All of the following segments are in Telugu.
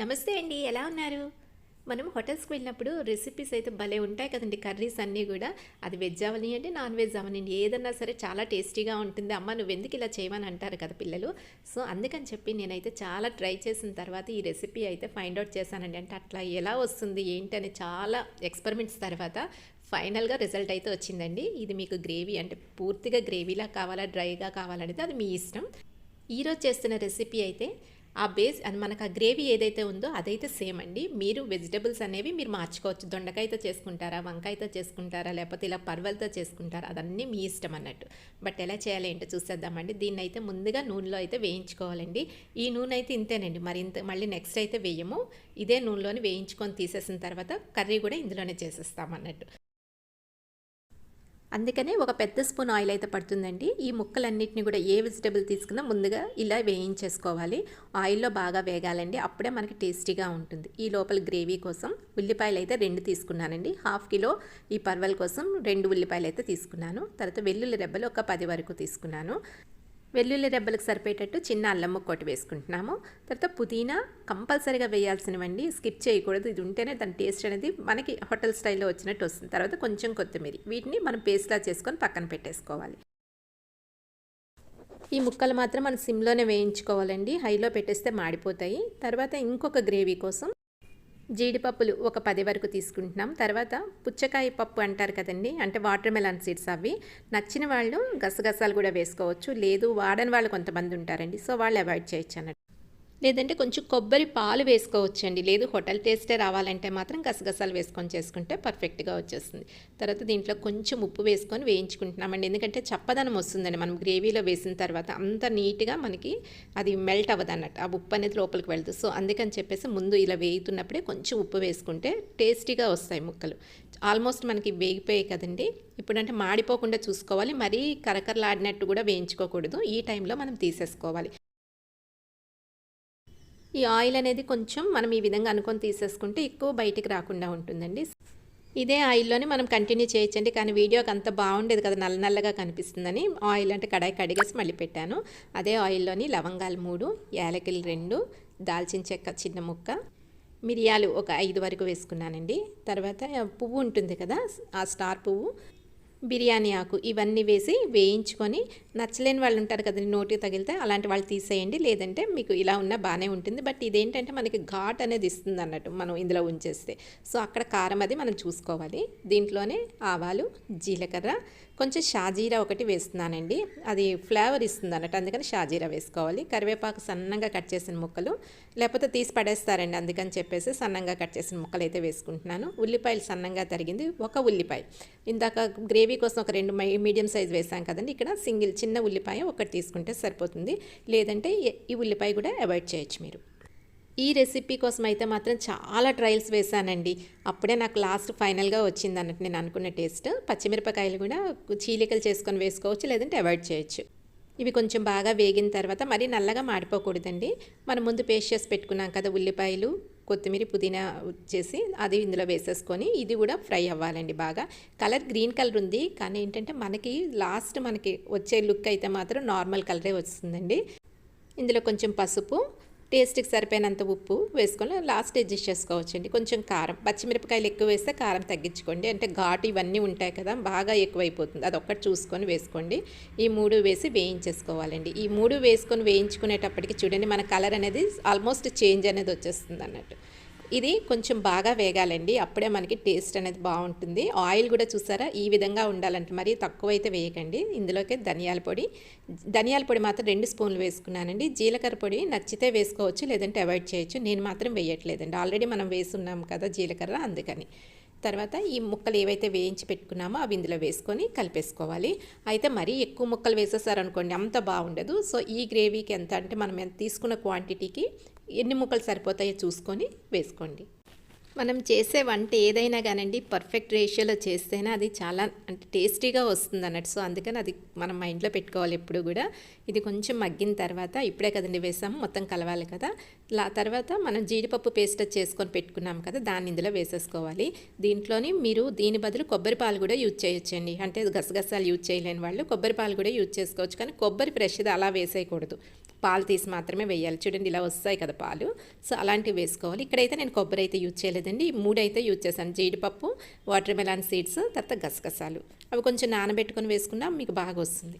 నమస్తే అండి ఎలా ఉన్నారు? మనం హోటల్స్కి వెళ్ళినప్పుడు రెసిపీస్ అయితే భలే ఉంటాయి కదండి కర్రీస్ అన్నీ కూడా. అది వెజ్ అవనివ్వండి నాన్ వెజ్ అవనివ్వండి ఏదన్నా సరే చాలా టేస్టీగా ఉంటుంది. అమ్మ నువ్వు ఎందుకు ఇలా చేయమని అంటారు కదా పిల్లలు. సో అందుకని చెప్పి నేనైతే చాలా ట్రై చేసిన తర్వాత ఈ రెసిపీ అయితే ఫైండ్ అవుట్ చేశానండి. అంటే అట్లా ఎలా వస్తుంది ఏంటి అని చాలా ఎక్స్పెరిమెంట్స్ తర్వాత ఫైనల్గా రిజల్ట్ అయితే వచ్చిందండి. ఇది మీకు గ్రేవీ అంటే పూర్తిగా గ్రేవీలా కావాలా డ్రైగా కావాలనేది అది మీ ఇష్టం. ఈరోజు చేస్తున్న రెసిపీ అయితే ఆ బేస్ అది మనకు ఆ గ్రేవీ ఏదైతే ఉందో అదైతే సేమ్ అండి. మీరు వెజిటబుల్స్ అనేవి మీరు మార్చుకోవచ్చు. దొండకాయతో చేసుకుంటారా వంకాయతో చేసుకుంటారా లేకపోతే ఇలా పర్వలతో చేసుకుంటారా అదన్నీ మీ ఇష్టం అన్నట్టు. బట్ ఎలా చేయాలి ఏంటో చూసేద్దామండి. దీన్ని అయితే ముందుగా నూనెలో అయితే వేయించుకోవాలండి. ఈ నూనె అయితే ఇంతేనండి. మరి ఇంత మళ్ళీ నెక్స్ట్ అయితే వేయము. ఇదే నూనెలోని వేయించుకొని తీసేసిన తర్వాత కర్రీ కూడా ఇందులోనే చేసేస్తాం అన్నట్టు. అందుకనే ఒక పెద్ద స్పూన్ ఆయిల్ అయితే పడుతుందండి. ఈ ముక్కలన్నిటిని కూడా ఏ వెజిటబుల్ తీసుకున్నా ముందుగా ఇలా వేయించేసుకోవాలి. ఆయిల్లో బాగా వేగాలండి. అప్పుడే మనకి టేస్టీగా ఉంటుంది. ఈ లోపల గ్రేవీ కోసం ఉల్లిపాయలు అయితే రెండు తీసుకున్నానండి. హాఫ్ కిలో ఈ పర్వల కోసం రెండు ఉల్లిపాయలు అయితే తీసుకున్నాను. తర్వాత వెల్లుల్లి రెబ్బలు ఒక పది వరకు తీసుకున్నాను. వెల్లుల్లి రెబ్బలకు సరిపోయేటట్టు చిన్న అల్లం ముక్క ఒకటి వేసుకుంటున్నాము. తర్వాత పుదీనా కంపల్సరీగా వేయాల్సినవండి స్కిప్ చేయకూడదు. ఇది ఉంటేనే దాని టేస్ట్ అనేది మనకి హోటల్ స్టైల్లో వచ్చినట్టు వస్తుంది. తర్వాత కొంచెం కొత్తిమీర. వీటిని మనం పేస్ట్లా చేసుకొని పక్కన పెట్టేసుకోవాలి. ఈ ముక్కలు మాత్రం మనం సిమ్లోనే వేయించుకోవాలండి. హైలో పెట్టేస్తే మాడిపోతాయి. తర్వాత ఇంకొక గ్రేవీ కోసం జీడిపప్పులు ఒక పది వరకు తీసుకుంటున్నాం. తర్వాత పుచ్చకాయ పప్పు అంటారు కదండి అంటే వాటర్ మెలాన్ సీడ్స్ అవి. నచ్చిన వాళ్ళు గసగసాలు కూడా వేసుకోవచ్చు. లేదు వాడని వాళ్ళు కొంతమంది ఉంటారండి సో వాళ్ళు అవాయిడ్ చేయొచ్చు అన్నట్టు. లేదంటే కొంచెం కొబ్బరి పాలు వేసుకోవచ్చండి. లేదు హోటల్ టేస్టే రావాలంటే మాత్రం గసగసాలు వేసుకొని చేసుకుంటే పర్ఫెక్ట్గా వచ్చేస్తుంది. తర్వాత దీంట్లో కొంచెం ఉప్పు వేసుకొని వేయించుకుంటున్నామండి. ఎందుకంటే చప్పదనం వస్తుందండి. మనం గ్రేవీలో వేసిన తర్వాత అంత నీట్గా మనకి అది మెల్ట్ అవ్వదు అన్నట్టు ఆ ఉప్పు అనేది లోపలికి వెళ్తుంది. సో అందుకని చెప్పేసి ముందు ఇలా వేయుతున్నప్పుడే కొంచెం ఉప్పు వేసుకుంటే టేస్టీగా వస్తాయి ముక్కలు. ఆల్మోస్ట్ మనకి వేగిపోయాయి కదండి. ఇప్పుడంటే మాడిపోకుండా చూసుకోవాలి. మరీ కరకరలాడినట్టు కూడా వేయించుకోకూడదు. ఈ టైంలో మనం తీసేసుకోవాలి. ఈ ఆయిల్ అనేది కొంచెం మనం ఈ విధంగా అనుకొని తీసేసుకుంటే ఎక్కువ బయటికి రాకుండా ఉంటుందండి. ఇదే ఆయిల్లోనే మనం కంటిన్యూ చేయొచ్చండి. కానీ వీడియోకి అంత బాగుండేది కదా నల్ల నల్లగా కనిపిస్తుందని. ఆయిల్ అంటే కడాయి కడిగేసి మళ్ళీ పెట్టాను. అదే ఆయిల్లోని లవంగాలు మూడు యాలకులు రెండు దాల్చిన చెక్క చిన్న ముక్క మిరియాలు ఒక ఐదు వరకు వేసుకున్నానండి. తర్వాత పువ్వు ఉంటుంది కదా ఆ స్టార్ పువ్వు. బిర్యానీ ఆకు ఇవన్నీ వేసి వేయించుకొని నచ్చలేని వాళ్ళు ఉంటారు కదండి నోటి తగిలితే అలాంటి వాళ్ళు తీసేయండి. లేదంటే మీకు ఇలా ఉన్నా బాగానే ఉంటుంది. బట్ ఇదేంటంటే మనకి ఘాట్ అనేది ఇస్తుంది అన్నట్టు మనం ఇందులో ఉంచేస్తే. సో అక్కడ కారం అది మనం చూసుకోవాలి. దీంట్లోనే ఆవాలు జీలకర్ర కొంచెం షాజీరా ఒకటి వేస్తున్నానండి. అది ఫ్లేవర్ ఇస్తుంది అన్నట్టు. అందుకని షాజీరా వేసుకోవాలి. కరివేపాకు సన్నగా కట్ చేసిన ముక్కలు లేకపోతే తీసి పడేస్తారండి అందుకని చెప్పేసి సన్నంగా కట్ చేసిన ముక్కలు అయితే వేసుకుంటున్నాను. ఉల్లిపాయలు సన్నంగా తరిగింది. ఒక ఉల్లిపాయ. ఇందాక గ్రేవీ కోసం ఒక రెండు మీడియం సైజ్ వేసాం కదండి. ఇక్కడ సింగిల్ చిన్న ఉల్లిపాయ ఒకటి తీసుకుంటే సరిపోతుంది. లేదంటే ఈ ఉల్లిపాయ కూడా అవాయిడ్ చేయొచ్చు మీరు. ఈ రెసిపీ కోసం అయితే మాత్రం చాలా ట్రయల్స్ వేశానండి అప్పుడే నాకు లాస్ట్ ఫైనల్గా వచ్చింది అన్నట్టు నేను అనుకున్న టేస్ట్. పచ్చిమిరపకాయలు కూడా చీలికలు చేసుకొని వేసుకోవచ్చు లేదంటే అవాయిడ్ చేయొచ్చు. ఇవి కొంచెం బాగా వేగిన తర్వాత మరీ నల్లగా మాడిపోకూడదండి. మనం ముందు పేస్ట్ చేసి పెట్టుకున్నాం కదా ఉల్లిపాయలు కొత్తిమీర పుదీనా చేసి అది ఇందులో వేసేసుకొని ఇది కూడా ఫ్రై అవ్వాలండి బాగా. కలర్ గ్రీన్ కలర్ ఉంది కానీ ఏంటంటే మనకి లాస్ట్ మనకి వచ్చే లుక్ అయితే మాత్రం నార్మల్ కలరే వస్తుందండి. ఇందులో కొంచెం పసుపు టేస్ట్కి సరిపోయినంత ఉప్పు వేసుకొని లాస్ట్ అడ్జస్ట్ చేసుకోవచ్చండి. కొంచెం కారం పచ్చిమిరపకాయలు ఎక్కువ వేస్తే కారం తగ్గించుకోండి. అంటే ఘాటు ఇవన్నీ ఉంటాయి కదా బాగా ఎక్కువైపోతుంది. అది చూసుకొని వేసుకోండి. ఈ మూడు వేసి వేయించేసుకోవాలండి. ఈ మూడు వేసుకొని వేయించుకునేటప్పటికి చూడండి మన కలర్ అనేది ఆల్మోస్ట్ చేంజ్ అనేది వచ్చేస్తుంది అన్నట్టు. ఇది కొంచెం బాగా వేగాలండి. అప్పుడే మనకి టేస్ట్ అనేది బాగుంటుంది. ఆయిల్ కూడా చూసారా? ఈ విధంగా ఉండాలంటే. మరీ తక్కువ అయితే వేయకండి. ఇందులోకి ధనియాల పొడి. ధనియాల పొడి మాత్రం రెండు స్పూన్లు వేసుకున్నానండి. జీలకర్ర పొడి నచ్చితే వేసుకోవచ్చు లేదంటే అవాయిడ్ చేయొచ్చు. నేను మాత్రం వేయట్లేదండి. ఆల్రెడీ మనం వేసున్నాం కదా జీలకర్ర అందుకని. తర్వాత ఈ ముక్కలు ఏవైతే వేయించి పెట్టుకున్నామో అవి ఇందులో వేసుకొని కలిపేసుకోవాలి. అయితే మరీ ఎక్కువ ముక్కలు వేసేసారనుకోండి అంత బాగుండదు. సో ఈ గ్రేవీకి ఎంత అంటే మనం ఎంత తీసుకున్న క్వాంటిటీకి ఎన్ని ముక్కలు సరిపోతాయో చూసుకొని వేసుకోండి. మనం చేసే వంట ఏదైనా కానండి పర్ఫెక్ట్ రేషియోలో చేస్తేనే అది చాలా అంటే టేస్టీగా వస్తుంది అన్నట్టు. సో అందుకని అది మనం మైండ్లో పెట్టుకోవాలి ఎప్పుడు కూడా. ఇది కొంచెం మగ్గిన తర్వాత ఇప్పుడే కదండి వేసాము మొత్తం కలవాలి కదా. లా తర్వాత మనం జీడిపప్పు పేస్ట్ చేసుకొని పెట్టుకున్నాం కదా దాన్ని ఇందులో వేసేసుకోవాలి. దీంట్లోని మీరు దీని బదులు కొబ్బరి పాలు కూడా యూజ్ చేయొచ్చండి. అంటే గసగసాలు యూజ్ చేయలేని వాళ్ళు కొబ్బరి పాలు కూడా యూజ్ చేసుకోవచ్చు. కానీ కొబ్బరి ఫ్రెష్ది అలా వేసేయకూడదు. పాలు తీసి మాత్రమే వేయాలి. చూడండి ఇలా వస్తాయి కదా పాలు. సో అలాంటివి వేసుకోవాలి. ఇక్కడైతే నేను కొబ్బరి అయితే యూజ్ చేయలేదు. చేయలేదండి ఈ మూడైతే యూజ్ చేశాను. జీడిపప్పు వాటర్ మెలాన్ సీడ్స్ తర్వాత గసగసాలు. అవి కొంచెం నానబెట్టుకొని వేసుకున్నా మీకు బాగా వస్తుంది.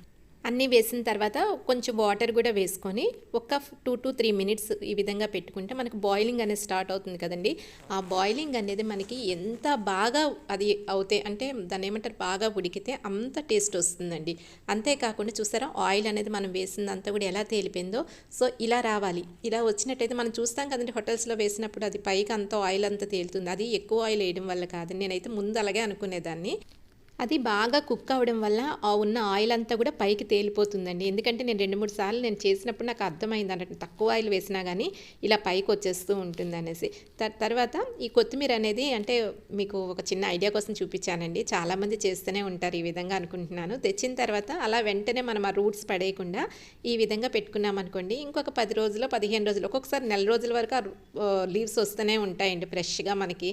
అన్నీ వేసిన తర్వాత కొంచెం వాటర్ కూడా వేసుకొని ఒక టూ టు త్రీ మినిట్స్ ఈ విధంగా పెట్టుకుంటే మనకు బాయిలింగ్ అనేది స్టార్ట్ అవుతుంది కదండి. ఆ బాయిలింగ్ అనేది మనకి ఎంత బాగా అది అవుతే అంటే దాన్ని ఏమంటారు? బాగా ఉడికితే అంత టేస్ట్ వస్తుందండి. అంతేకాకుండా చూసారా? ఆయిల్ అనేది మనం వేసిందంతా కూడా ఎలా తేలిపోయిందో? సో ఇలా రావాలి. ఇలా వచ్చినట్టయితే మనం చూస్తాం కదండి హోటల్స్లో వేసినప్పుడు అది పైకి అంత ఆయిల్ అంతా తేలుతుంది. అది ఎక్కువ ఆయిల్ వేయడం వల్ల కాదు. నేనైతే ముందు అలాగే అనుకునేదాన్ని. అది బాగా కుక్ అవ్వడం వల్ల ఆ ఉన్న ఆయిల్ అంతా కూడా పైకి తేలిపోతుందండి. ఎందుకంటే నేను రెండు మూడు సార్లు నేను చేసినప్పుడు నాకు అర్థమైంది అన్నట్టు తక్కువ ఆయిల్ వేసినా కానీ ఇలా పైకి వచ్చేస్తూ ఉంటుంది అనేసి తర్వాత ఈ కొత్తిమీర అనేది అంటే మీకు ఒక చిన్న ఐడియా కోసం చూపించానండి. చాలామంది చేస్తూనే ఉంటారు ఈ విధంగా అనుకుంటున్నాను. తెచ్చిన తర్వాత అలా వెంటనే మనం ఆ రూట్స్ పడేయకుండా ఈ విధంగా పెట్టుకున్నాం అనుకోండి ఇంకొక పది రోజులు పదిహేను రోజులు ఒక్కొక్కసారి నెల రోజుల వరకు లీవ్స్ వస్తూనే ఉంటాయండి ఫ్రెష్గా మనకి.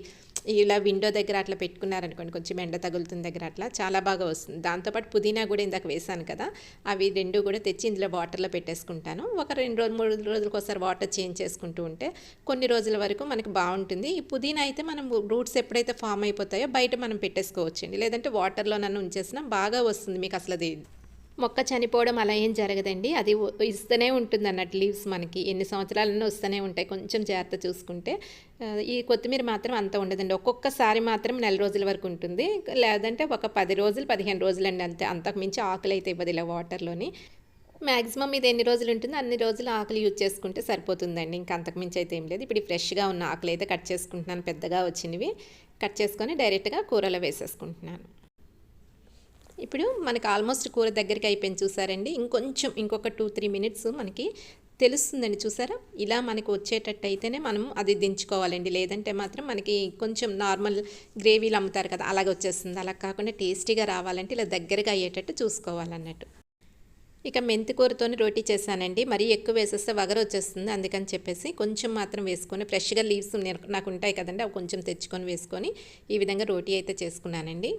ఇలా విండో దగ్గర అట్లా పెట్టుకున్నారనుకోండి కొంచెం ఎండ తగులుతుంది దగ్గర అట్లా చాలా బాగా వస్తుంది. దాంతోపాటు పుదీనా కూడా ఇందాక వేసాను కదా అవి రెండు కూడా తెచ్చి ఇందులో వాటర్లో పెట్టేసుకుంటాను. ఒక రెండు రోజులు మూడు రోజులకు ఒకసారి వాటర్ చేంజ్ చేసుకుంటూ ఉంటే కొన్ని రోజుల వరకు మనకి బాగుంటుంది. ఈ పుదీనా అయితే మనం రూట్స్ ఎప్పుడైతే ఫామ్ అయిపోతాయో బయట మనం పెట్టేసుకోవచ్చండి. లేదంటే వాటర్లో నన్ను ఉంచేసినా బాగా వస్తుంది మీకు అసలు అది మొక్క చనిపోవడం అలా ఏం జరగదండి. అది ఇస్తూనే ఉంటుంది అన్నట్టు లీవ్స్ మనకి. ఎన్ని సంవత్సరాలన్నా వస్తూనే ఉంటాయి. కొంచెం జాగ్రత్త చూసుకుంటే. ఈ కొత్తిమీర మాత్రం అంత ఉండదండి. ఒక్కొక్కసారి మాత్రం నెల రోజుల వరకు ఉంటుంది. లేదంటే ఒక పది రోజులు పదిహేను రోజులండి అంతే. అంతకు మించి ఆకులు అయితే ఇవ్వదు ఇలా వాటర్లోని. మ్యాక్సిమం ఇది ఎన్ని రోజులు ఉంటుందో? అన్ని రోజులు ఆకులు యూజ్ చేసుకుంటే సరిపోతుందండి. ఇంకా అంతకు మించి అయితే ఏం లేదు. ఇప్పుడు ఫ్రెష్గా ఉన్న ఆకులు అయితే కట్ చేసుకుంటున్నాను. పెద్దగా వచ్చినవి కట్ చేసుకొని డైరెక్ట్గా కూరలో వేసేసుకుంటున్నాను. ఇప్పుడు మనకి ఆల్మోస్ట్ కూర దగ్గరికి అయిపోయింది చూసారండి. ఇంకొంచెం ఇంకొక టూ త్రీ మినిట్స్ మనకి తెలుస్తుందండి చూసారా? ఇలా మనకు వచ్చేటట్టు అయితేనే మనం అది దించుకోవాలండి. లేదంటే మాత్రం మనకి కొంచెం నార్మల్ గ్రేవీలు అమ్ముతారు కదా అలాగ వచ్చేస్తుంది. అలా కాకుండా టేస్టీగా రావాలంటే ఇలా దగ్గరగా అయ్యేటట్టు చూసుకోవాలన్నట్టు. ఇక మెంతికూరతోని రోటీ చేశానండి. మరీ ఎక్కువ వేసేస్తే వగర వచ్చేస్తుంది. అందుకని చెప్పేసి కొంచెం మాత్రం వేసుకొని ఫ్రెష్గా లీవ్స్ నాకు ఉంటాయి కదండి అవి కొంచెం తెచ్చుకొని వేసుకొని ఈ విధంగా రోటీ అయితే చేసుకున్నానండి.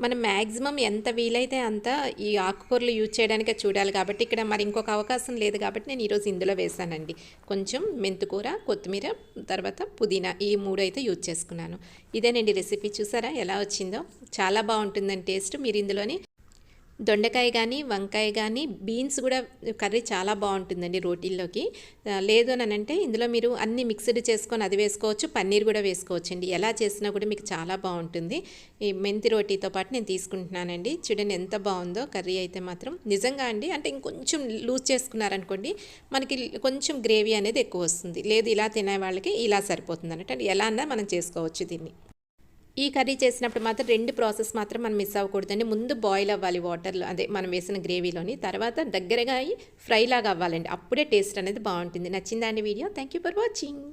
మనం మ్యాక్సిమం ఎంత వీలైతే అంత ఈ ఆకుకూరలు యూజ్ చేయడానికే చూడాలి కాబట్టి ఇక్కడ మరి ఇంకొక అవకాశం లేదు కాబట్టి నేను ఈరోజు ఇందులో వేసానండి కొంచెం మెంతుకూర కొత్తిమీర తర్వాత పుదీనా ఈ మూడు అయితే యూజ్ చేసుకున్నాను. ఇదేనండి రెసిపీ చూసారా? ఎలా వచ్చిందో? చాలా బాగుంటుందండి టేస్ట్ మీరు ఇందులోని దొండకాయ కానీ వంకాయ కానీ బీన్స్ కూడా కర్రీ చాలా బాగుంటుందండి రోటీల్లోకి. లేదు అని అంటే ఇందులో మీరు అన్ని మిక్స్డ్ చేసుకొని అది వేసుకోవచ్చు పన్నీర్ కూడా వేసుకోవచ్చు అండి ఎలా చేసినా కూడా మీకు చాలా బాగుంటుంది. ఈ మెంతి రోటీతో పాటు నేను తీసుకుంటున్నానండి. చూడండి ఎంత బాగుందో కర్రీ అయితే మాత్రం. నిజంగా అండి అంటే ఇంకొంచెం లూజ్ చేసుకున్నారనుకోండి మనకి కొంచెం గ్రేవీ అనేది ఎక్కువ వస్తుంది. లేదు ఇలా తినే వాళ్ళకి ఇలా సరిపోతుంది అన్నట్టు ఎలా అన్నా మనం చేసుకోవచ్చు దీన్ని. ఈ కర్రీ చేసినప్పుడు మాత్రం రెండు ప్రాసెస్ మాత్రం మనం మిస్ అవ్వకూడదండి. ముందు బాయిల్ అవ్వాలి వాటర్లో అదే మనం వేసిన గ్రేవీలోని తర్వాత దగ్గరగా అయ్యి ఫ్రైలాగా అవ్వాలండి. అప్పుడే టేస్ట్ అనేది బాగుంటుంది. నచ్చిందా అండి video? Thank you for watching